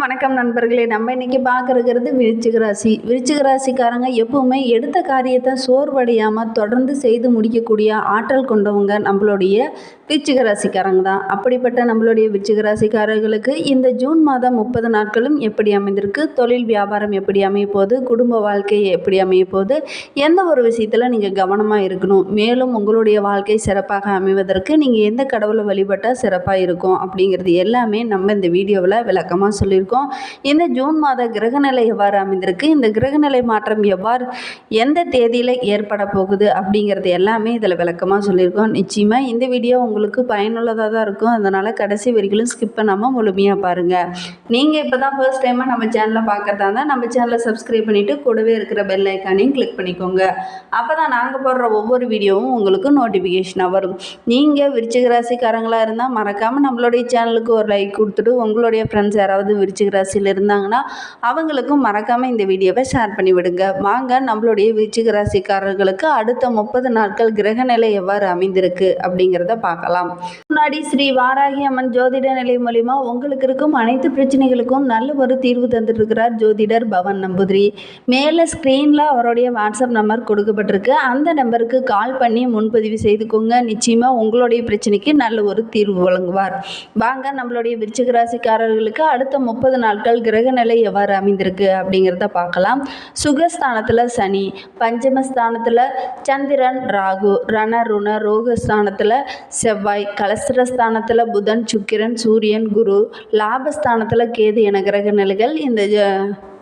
வணக்கம் நண்பர்களே. நம்ம இன்னைக்கு பார்க்கறது விருச்சிக ராசி. விருச்சிக ராசிக்காரங்க எப்பவுமே எடுத்த காரியத்தை சோர்வடையாமல் தொடர்ந்து செய்து முடிக்கக்கூடிய ஆற்றல் கொண்டவங்க நம்மளுடைய விருச்சிக ராசிக்காரங்க தான். அப்படிப்பட்ட நம்மளுடைய விருச்சிக ராசிக்காரர்களுக்கு இந்த ஜூன் மாதம் முப்பது நாட்களும் எப்படி அமைந்திருக்கு? தொழில் வியாபாரம் எப்படி அமைய போகுது குடும்ப வாழ்க்கை எப்படி அமைய போகுது எந்த ஒரு விஷயத்தில் நீங்கள் கவனமாக இருக்கணும்? மேலும் உங்களுடைய வாழ்க்கை சிறப்பாக அமைவதற்கு நீங்கள் எந்த கடவுளை வழிபட்டால் சிறப்பாக இருக்கும்? அப்படிங்கிறது எல்லாமே நம்ம இந்த வீடியோவில் விளக்கமாக சொல்லியிருக்கோம். இந்த ஜூன் மாத கிரகநிலை எவ்வாறு அமைந்திருக்கு? இந்த கிரகநிலை மாற்றம் எவ்வாறு எந்த தேதியில் ஏற்பட போகுது அப்படிங்கிறது எல்லாமே இதில் விளக்கமாக சொல்லியிருக்கோம். நிச்சயமாக இந்த வீடியோ உங்களுக்கு பயனுள்ளதாக தான் இருக்கும். அதனால் கடைசி வரைக்கும் ஸ்கிப் பண்ணாமல் முழுமையாக பாருங்கள் நீங்கள் இப்போ தான் ஃபர்ஸ்ட் டைமாக நம்ம சேனலை பார்க்கறதா இருந்தால் நம்ம சேனலை சப்ஸ்கிரைப் பண்ணிவிட்டு கூடவே இருக்கிற பெல் ஐக்கானையும் கிளிக் பண்ணிக்கோங்க. அப்போ தான் நாங்கள் போடுற ஒவ்வொரு வீடியோவும் உங்களுக்கு நோட்டிஃபிகேஷனாக வரும். நீங்கள் விருச்சிக ராசிக்காரங்களாக இருந்தால் மறக்காமல் நம்மளுடைய சேனலுக்கு ஒரு லைக் கொடுத்துட்டு உங்களுடைய ஃப்ரெண்ட்ஸ் யாராவது விருச்சிக ராசியில் இருந்தாங்கன்னா அவங்களுக்கும் மறக்காமல் இந்த வீடியோவை ஷேர் பண்ணி விடுங்க. வாங்க நம்மளுடைய விருச்சிக ராசிக்காரர்களுக்கு அடுத்த முப்பது நாட்கள் கிரகநிலை எவ்வாறு அமைந்திருக்கு அப்படிங்கிறத பார்க்கலாம். முன்னாடி ஸ்ரீ வாராகி அம்மன் ஜோதிட நிலை மூலிமா உங்களுக்கு இருக்கும் அனைத்து பிரச்சனைகளுக்கும் நல்ல ஒரு தீர்வு தந்துட்டு இருக்கிறார் ஜோதிடர் பவன் நம்பூதிரி. மேலே ஸ்க்ரீனில் அவருடைய வாட்ஸ்அப் நம்பர் கொடுக்கப்பட்டிருக்கு. அந்த நம்பருக்கு கால் பண்ணி முன்பதிவு செய்துக்கோங்க. நிச்சயமாக உங்களுடைய பிரச்சனைக்கு நல்ல ஒரு தீர்வு வழங்குவார். வாங்க நம்மளுடைய விருச்சிக ராசிக்காரர்களுக்கு அடுத்த முப்பது நாட்கள் கிரகநிலை எவ்வாறு அமைந்திருக்கு அப்படிங்கிறத பார்க்கலாம். சுகஸ்தானத்தில் சனி பஞ்சமஸ்தானத்தில் சந்திரன் ராகு ரண ருண ரோகஸ்தானத்தில் செவ்வாய் கலஸ்திரஸ்தானத்தில் புதன் சுக்கிரன் சூரியன் குரு லாபஸ்தானத்தில் கேது என கிரக நிலைகள் இந்த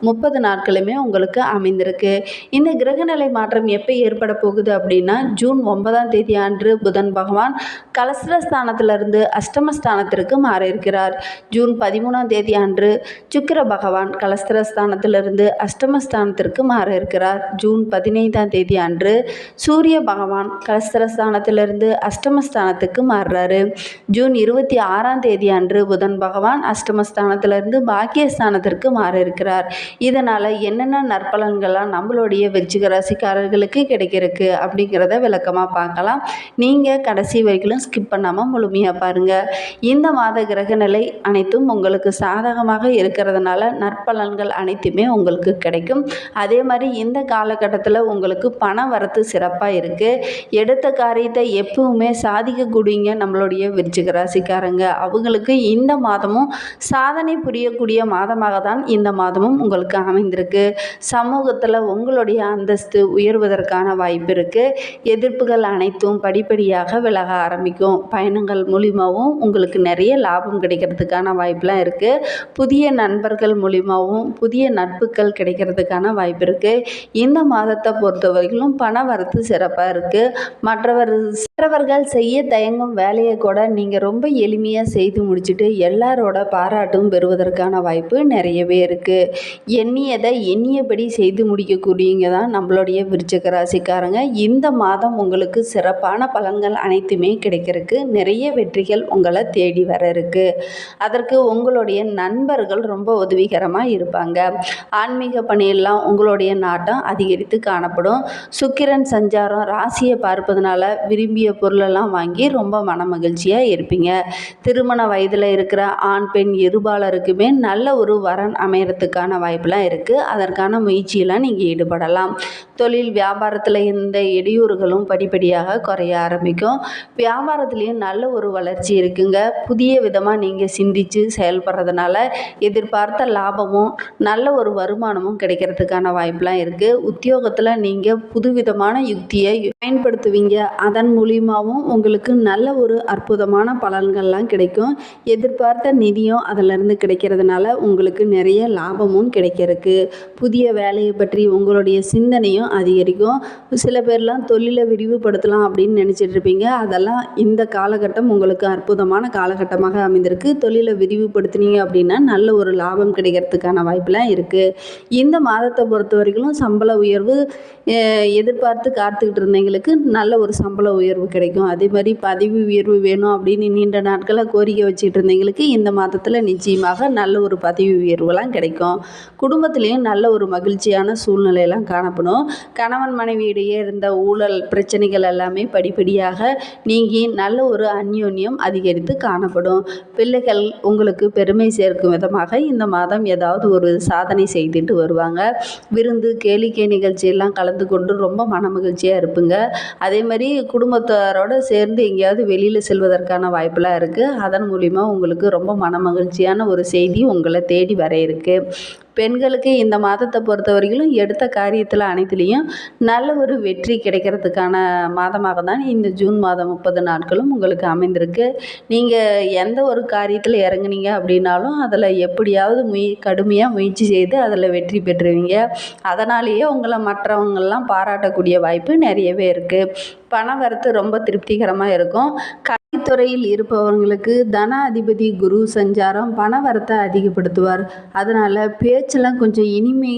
முப்பது நாட்களுமே உங்களுக்கு அமைந்திருக்கு. இந்த கிரகநிலை மாற்றம் எப்போ ஏற்பட போகுது அப்படின்னா ஜூன் ஒன்பதாம் தேதி அன்று புதன் பகவான் கலஸ்திரஸ்தானத்திலிருந்து அஷ்டமஸ்தானத்திற்கு மாற இருக்கிறார் ஜூன் பதிமூணாம் தேதி அன்று சுக்கிர பகவான் கலஸ்திரஸ்தானத்திலிருந்து அஷ்டமஸ்தானத்திற்கு மாற இருக்கிறார் ஜூன் பதினைந்தாம் தேதி அன்று சூரிய பகவான் கலஸ்திரஸ்தானத்திலிருந்து அஷ்டமஸ்தானத்துக்கு மாறுறாரு. ஜூன் இருபத்தி ஆறாம் தேதி அன்று புதன் பகவான் அஷ்டமஸ்தானத்திலிருந்து பாக்கியஸ்தானத்திற்கு மாற இருக்கிறார் இதனால் என்னென்ன நற்பலன்கள்லாம் நம்மளுடைய விருச்சிக ராசிக்காரர்களுக்கு கிடைக்கிறதுக்கு அப்படிங்கிறத விளக்கமாக பார்க்கலாம். நீங்கள் கடைசி வரைக்கும் ஸ்கிப் பண்ணாமல் முழுமையாக பாருங்கள் இந்த மாத கிரகநிலை அனைத்தும் உங்களுக்கு சாதகமாக இருக்கிறதுனால நற்பலன்கள் அனைத்துமே உங்களுக்கு கிடைக்கும். அதே மாதிரி இந்த காலகட்டத்தில் உங்களுக்கு பண வரத்து சிறப்பாக இருக்குது எடுத்த காரியத்தை எப்பவுமே சாதிக்கக்கூடியங்க நம்மளுடைய விருச்சிக ராசிக்காரங்க. அவங்களுக்கு இந்த மாதமும் சாதனை புரியக்கூடிய மாதமாக தான் இந்த மாதமும் உங்களுக்கு அமைந்திருக்கு. சமூகத்தில் உங்களுடைய அந்தஸ்து உயர்வதற்கான வாய்ப்பு இருக்குது எதிர்ப்புகள் அனைத்தும் படிப்படியாக விலக ஆரம்பிக்கும். பயணங்கள் மூலிமாவும் உங்களுக்கு நிறைய லாபம் கிடைக்கிறதுக்கான வாய்ப்பெலாம் இருக்குது புதிய நண்பர்கள் மூலிமாவும் புதிய நட்புகள் கிடைக்கிறதுக்கான வாய்ப்பு இருக்குது இந்த மாதத்தை பொறுத்த வரைக்கும் பண வரத்து சிறப்பாக இருக்குது மற்றவர் மற்றவர்கள் செய்ய தயங்கும் வேலையை கூட நீங்கள் ரொம்ப எளிமையாக செய்து முடிச்சுட்டு எல்லாரோட பாராட்டும் பெறுவதற்கான வாய்ப்பு நிறையவே இருக்குது எண்ணியதை எண்ணியபடி செய்து முடிக்கக்கூடியவங்க தான் நம்மளுடைய விருச்சிக ராசிக்காரங்க இந்த மாதம் உங்களுக்கு சிறப்பான பலன்கள் அனைத்துமே கிடைக்கிறதுக்கு நிறைய வெற்றிகள் உங்களை தேடி வர இருக்கு அதற்கு உங்களுடைய நண்பர்கள் ரொம்ப உதவிகரமாக இருப்பாங்க. ஆன்மீக பணியெல்லாம் உங்களுடைய நாட்டம் அதிகரித்து காணப்படும். சுக்கிரன் சஞ்சாரம் ராசியை பார்ப்பதனால விரும்பிய பொருளெல்லாம் வாங்கி ரொம்ப மன மகிழ்ச்சியாக இருப்பீங்க. திருமண வயதில் இருக்கிற ஆண் பெண் இருபாலருக்குமே நல்ல ஒரு வரன் அமையறதுக்கான வாய்ப்புலாம் இருக்குது அதற்கான முயற்சியெல்லாம் நீங்கள் ஈடுபடலாம். தொழில் வியாபாரத்தில் எந்த இடையூறுகளும் படிப்படியாக குறைய ஆரம்பிக்கும். வியாபாரத்துலேயும் நல்ல ஒரு வளர்ச்சி இருக்குங்க. புதிய விதமாக நீங்கள் சிந்திச்சு செயல்படுறதுனால எதிர்பார்த்த லாபமும் நல்ல ஒரு வருமானமும் கிடைக்கிறதுக்கான வாய்ப்பெலாம் இருக்குது உத்தியோகத்தில் நீங்கள் புதுவிதமான யுக்தியை பயன்படுத்துவீங்க. அதன் மூலியமாகவும் உங்களுக்கு நல்ல ஒரு அற்புதமான பலன்கள்லாம் கிடைக்கும். எதிர்பார்த்த நிதியும் அதிலிருந்து கிடைக்கிறதுனால உங்களுக்கு நிறைய லாபமும் கிடைக்கும். கிடைக்கிறதுக்கு புதிய வேலையை பற்றி உங்களுடைய சிந்தனையும் அதிகரிக்கும். சில பேர்லாம் தொழிலை விரிவுபடுத்தலாம் அப்படின்னு நினச்சிட்டு இருப்பீங்க. அதெல்லாம் இந்த காலகட்டம் உங்களுக்கு அற்புதமான காலகட்டமாக அமைந்திருக்கு. தொழிலை விரிவுபடுத்துனீங்க அப்படின்னா நல்ல ஒரு லாபம் கிடைக்கிறதுக்கான வாய்ப்பெலாம் இருக்குது இந்த மாதத்தை பொறுத்த வரைக்கும் சம்பள உயர்வு எதிர்பார்த்து காத்துக்கிட்டு இருந்தவங்களுக்கு நல்ல ஒரு சம்பள உயர்வு கிடைக்கும். அதே மாதிரி பதவி உயர்வு வேணும் அப்படின்னு நீண்ட நாட்களாக கோரிக்கை வச்சுட்டு இருந்தவங்களுக்கு இந்த மாதத்தில் நிச்சயமாக நல்ல ஒரு பதவி உயர்வுலாம் கிடைக்கும். குடும்பத்துலேயும் நல்ல ஒரு மகிழ்ச்சியான சூழ்நிலையெல்லாம் காணப்படும். கணவன் மனைவியிடையே இருந்த ஊழல் பிரச்சனைகள் எல்லாமே படிப்படியாக நீங்கி நல்ல ஒரு அந்யோன்யம் அதிகரித்து காணப்படும். பிள்ளைகள் உங்களுக்கு பெருமை சேர்க்கும் விதமாக இந்த மாதம் ஏதாவது ஒரு சாதனை செய்துட்டு வருவாங்க. விருந்து கேளிக்கை நிகழ்ச்சியெல்லாம் கலந்து கொண்டு ரொம்ப மன மகிழ்ச்சியாக இருப்புங்க. அதே மாதிரி குடும்பத்தாரோடு சேர்ந்து எங்கேயாவது வெளியில் செல்வதற்கான வாய்ப்பெல்லாம் இருக்குது அதன் மூலிமா உங்களுக்கு ரொம்ப மன மகிழ்ச்சியான ஒரு செய்தி உங்களை தேடி வர இருக்குது பெண்களுக்கு இந்த மாதத்தை பொறுத்த வரையிலும் எடுத்த காரியத்தில் அனைத்துலேயும் நல்ல ஒரு வெற்றி கிடைக்கிறதுக்கான மாதமாக தான் இந்த ஜூன் மாதம் முப்பது நாட்களும் உங்களுக்கு அமைந்திருக்கு. நீங்கள் எந்த ஒரு காரியத்தில் இறங்குனீங்க அப்படின்னாலும் அதில் எப்படியாவது முய கடுமையாக முயற்சி செய்து அதில் வெற்றி பெற்றுவீங்க. அதனாலேயே உங்களை மற்றவங்கள்லாம் பாராட்டக்கூடிய வாய்ப்பு நிறையவே இருக்குது பண வரத்து ரொம்ப திருப்திகரமாக இருக்கும். க துறையில் இருப்பவங்களுக்கு தன அதிபதி குரு சஞ்சாரம் பணவரத்தை அதிகப்படுத்துவார். அதனால் பேச்செல்லாம் கொஞ்சம் இனிமை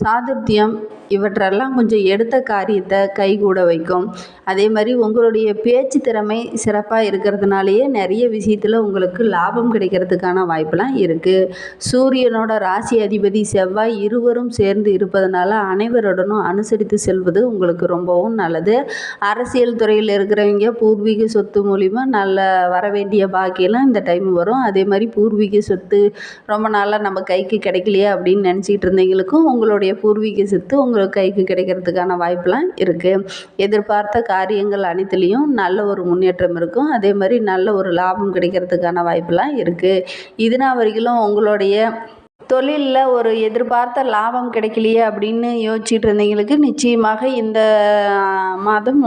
சாதுர்த்தியம் இவற்றெல்லாம் கொஞ்சம் எடுத்த காரியத்தை கைகூட வைக்கும். அதே மாதிரி உங்களுடைய பேச்சு திறமை சிறப்பாக இருக்கிறதுனாலேயே நிறைய விஷயத்தில் உங்களுக்கு லாபம் கிடைக்கிறதுக்கான வாய்ப்பெல்லாம் இருக்குது சூரியனோட ராசி அதிபதி செவ்வாய் இருவரும் சேர்ந்து இருப்பதனால அனைவருடனும் அனுசரித்து செல்வது உங்களுக்கு ரொம்பவும் நல்லது. அரசியல் துறையில் இருக்கிறவங்க பூர்வீக சொத்து மூலிமா நல்ல வர வேண்டிய பாக்கியெல்லாம் இந்த டைம் வரும். அதே மாதிரி பூர்வீக சொத்து ரொம்ப நாளாக நம்ம கைக்கு கிடைக்கலையே அப்படின்னு நினச்சிக்கிட்டு இருந்தவங்களுக்கும் உங்களுடைய பூர்வீக சொத்து உங்களுக்கு கைக்கு கிடைக்கிறதுக்கான வாய்ப்பெலாம் இருக்குது எதிர்பார்த்த காரியங்கள் அனைத்துலேயும் நல்ல ஒரு முன்னேற்றம் இருக்கும். அதே மாதிரி நல்ல ஒரு லாபம் கிடைக்கிறதுக்கான வாய்ப்பெலாம் இருக்குது இதுனா வரைக்கும் உங்களுடைய தொழிலில் ஒரு எதிர்பார்த்த லாபம் கிடைக்கலையே அப்படின்னு யோசிச்சுட்டு இருந்தவங்களுக்கு நிச்சயமாக இந்த மாதம்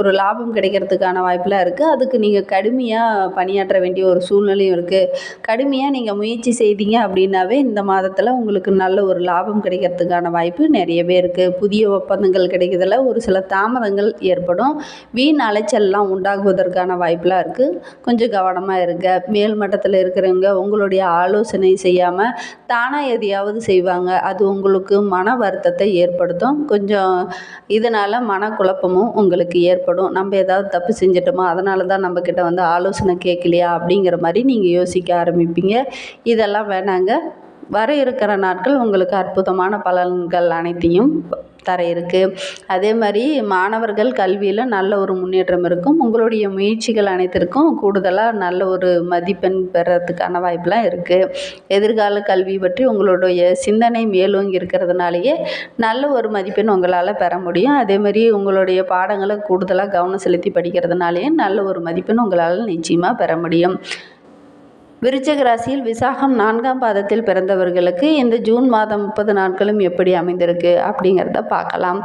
ஒரு லாபம் கிடைக்கிறதுக்கான வாய்ப்பெலாம் இருக்குது அதுக்கு நீங்கள் கடுமையாக பணியாற்ற வேண்டிய ஒரு சூழ்நிலையும் இருக்குது கடுமையாக நீங்கள் முயற்சி செய்தீங்க அப்படின்னாவே இந்த மாதத்தில் உங்களுக்கு நல்ல ஒரு லாபம் கிடைக்கிறதுக்கான வாய்ப்பு நிறையவே இருக்குது புதிய ஒப்பந்தங்கள் கிடைக்கிறதுல ஒரு சில தாமதங்கள் ஏற்படும். வீண் அலைச்சல்லாம் உண்டாகுவதற்கான வாய்ப்பெலாம் இருக்குது கொஞ்சம் கவனமாக இருங்க. மேல் மட்டத்தில் இருக்கிறவங்க உங்களுடைய ஆலோசனை செய்யாமல் தானாக எதையாவது செய்வாங்க. அது உங்களுக்கு மன வருத்தத்தை ஏற்படுத்தும். கொஞ்சம் இதனால் மனக்குழப்பமும் உங்களுக்கு ஏற்படும். நம்ம ஏதாவது தப்பு செஞ்சிட்டோமா? அதனால தான் நம்மக்கிட்ட வந்து ஆலோசனை கேட்கலையா அப்படிங்கிற மாதிரி நீங்கள் யோசிக்க ஆரம்பிப்பீங்க. இதெல்லாம் வேணாங்க. வர இருக்கிற நாட்கள் உங்களுக்கு அற்புதமான பலன்கள் அனைத்தையும் தர இருக்குது அதே மாதிரி மாணவர்கள் கல்வியில் நல்ல ஒரு முன்னேற்றம் இருக்கும். உங்களுடைய முயற்சிகள் அனைத்திற்கும் கூடுதலாக நல்ல ஒரு மதிப்பெண் பெறத்துக்கான வாய்ப்பெலாம் இருக்குது எதிர்கால கல்வி பற்றி உங்களுடைய சிந்தனை மேலோங்கி இருக்கிறதுனாலேயே நல்ல ஒரு மதிப்பெண் உங்களால் பெற முடியும். அதே மாதிரி உங்களுடைய பாடங்களை கூடுதலாக கவனம் செலுத்தி படிக்கிறதுனாலேயே நல்ல ஒரு மதிப்பெண் உங்களால் நிச்சயமாக பெற முடியும். விருச்சிக ராசியில் விசாகம் நான்காம் பாதத்தில் பிறந்தவர்களுக்கு இந்த ஜூன் மாதம் முப்பது நாட்களும் எப்படி அமைந்திருக்கு அப்படிங்கிறத பார்க்கலாம்.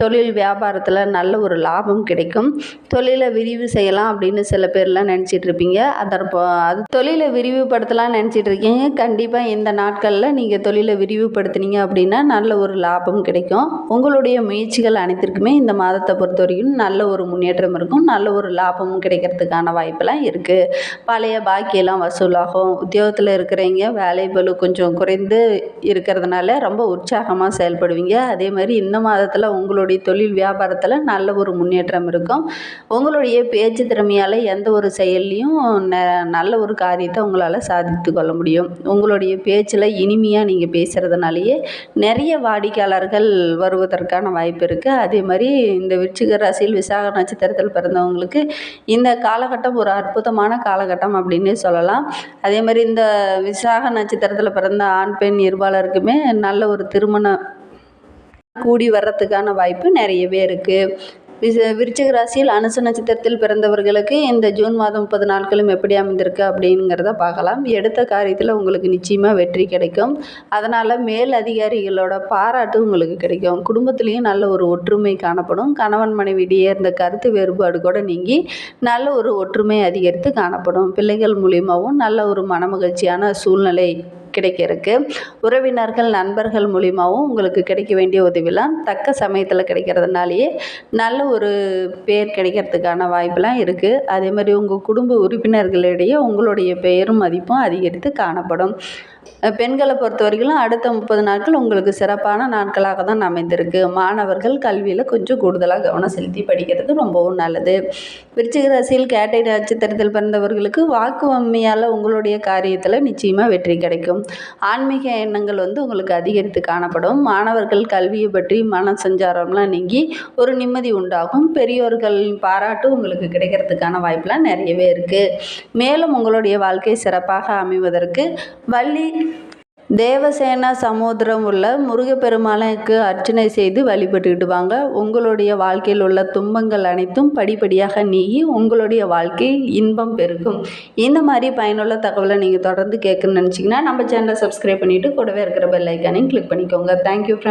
தொழில் வியாபாரத்தில் நல்ல ஒரு லாபம் கிடைக்கும். தொழிலை விரிவு செய்யலாம் அப்படின்னு சில பேர்லாம் நினச்சிட்டு இருப்பீங்க. அதற்போ அது தொழிலை விரிவுபடுத்தலாம் நினச்சிட்டு இருக்கீங்க. கண்டிப்பாக இந்த நாட்களில் நீங்கள் தொழிலை விரிவுபடுத்துனீங்க அப்படின்னா நல்ல ஒரு லாபம் கிடைக்கும். உங்களுடைய முயற்சிகள் அனைத்திற்குமே இந்த மாதத்தை பொறுத்த வரைக்கும் நல்ல ஒரு முன்னேற்றம் இருக்கும். நல்ல ஒரு லாபமும் கிடைக்கிறதுக்கான வாய்ப்பெல்லாம் இருக்குது பழைய பாக்கியெல்லாம் வசூல் வசூலாகும் உத்தியோகத்தில் இருக்கிறவங்க வேலை பளு கொஞ்சம் குறைந்து இருக்கிறதுனால ரொம்ப உற்சாகமாக செயல்படுவீங்க. அதே மாதிரி இந்த மாதத்தில் உங்களுடைய தொழில் வியாபாரத்தில் நல்ல ஒரு முன்னேற்றம் இருக்கும். உங்களுடைய பேச்சு திறமையால் எந்த ஒரு செயல்லையும் ந நல்ல ஒரு காரியத்தை உங்களால் சாதித்து கொள்ள முடியும். உங்களுடைய பேச்சில் இனிமையாக நீங்கள் பேசுகிறதுனாலேயே நிறைய வாடிக்கையாளர்கள் வருவதற்கான வாய்ப்பு இருக்குது அதே மாதிரி இந்த விருச்சிக ராசியில் விசாக நட்சத்திரத்தில் பிறந்தவங்களுக்கு இந்த காலகட்டம் ஒரு அற்புதமான காலகட்டம் அப்படின்னே சொல்லலாம். அதே மாதிரி இந்த விசாக நட்சத்திரத்தில் பிறந்த ஆண் பெண் இருபாலருக்குமே நல்ல ஒரு திருமணம் கூடி வர்றதுக்கான வாய்ப்பு நிறையவே இருக்குது விருச்சிக ராசியில் அனுச நட்சத்திரத்தில் பிறந்தவர்களுக்கு இந்த ஜூன் மாதம் முப்பது நாட்களும் எப்படி அமைந்திருக்கு அப்படிங்கிறத பார்க்கலாம். எடுத்த காரியத்தில் உங்களுக்கு நிச்சயமாக வெற்றி கிடைக்கும். அதனால் மேல் அதிகாரிகளோட பாராட்டு உங்களுக்கு கிடைக்கும். குடும்பத்துலேயும் நல்ல ஒரு ஒற்றுமை காணப்படும். கணவன் மனைவியிடையே இருந்த கருத்து வேறுபாடு கூட நீங்கி நல்ல ஒரு ஒற்றுமை அதிகரித்து காணப்படும். பிள்ளைகள் மூலியமாகவும் நல்ல ஒரு மனமகிழ்ச்சியான சூழ்நிலை கிடைக்க இருக்குது உறவினர்கள் நண்பர்கள் மூலியமாகவும் உங்களுக்கு கிடைக்க வேண்டிய உதவிலாம் தக்க சமயத்தில் கிடைக்கிறதுனாலேயே நல்ல ஒரு பேர் கிடைக்கிறதுக்கான வாய்ப்பெலாம் இருக்குது அதே மாதிரி உங்கள் குடும்ப உறுப்பினர்களிடையே உங்களுடைய பெயரும் மதிப்பும் அதிகரித்து காணப்படும். பெண்களை பொறுத்த வரைக்கும் அடுத்த முப்பது நாட்கள் உங்களுக்கு சிறப்பான நாட்களாக தான் அமைந்திருக்கு. மாணவர்கள் கல்வியில் கொஞ்சம் கூடுதலாக கவனம் செலுத்தி படிக்கிறது ரொம்பவும் நல்லது. விருச்சிக ராசியில் கேட்டை நட்சத்திரத்தில் பிறந்தவர்களுக்கு வாக்குவம்மையால் உங்களுடைய காரியத்தில் நிச்சயமாக வெற்றி கிடைக்கும். ஆன்மீக எண்ணங்கள் வந்து உங்களுக்கு அதிகரித்து காணப்படும். மாணவர்கள் கல்வியை பற்றி மன சஞ்சாரம்லாம் நீங்கி ஒரு நிம்மதி உண்டாகும். பெரியோர்களின் பாராட்டு உங்களுக்கு கிடைக்கிறதுக்கான வாய்ப்பெலாம் நிறையவே இருக்குது மேலும் உங்களுடைய வாழ்க்கை சிறப்பாக அமைவதற்கு வள்ளி தேவசேனா சமுத்திரம் உள்ள முருகப்பெருமானுக்கு அர்ச்சனை செய்து வழிபட்டுக்கிட்டு வாங்க. உங்களுடைய வாழ்க்கையில் உள்ள துன்பங்கள் அனைத்தும் படிப்படியாக நீங்கி உங்களுடைய வாழ்க்கை இன்பம் பெருகும். இந்த மாதிரி பயனுள்ள தகவலை நீங்கள் தொடர்ந்து கேட்கணும்னு நினச்சிங்கன்னா நம்ம சேனலை சப்ஸ்கிரைப் பண்ணிவிட்டு கூடவே இருக்கிற பெல் ஐக்கானையும் கிளிக் பண்ணிக்கோங்க. Thank you friend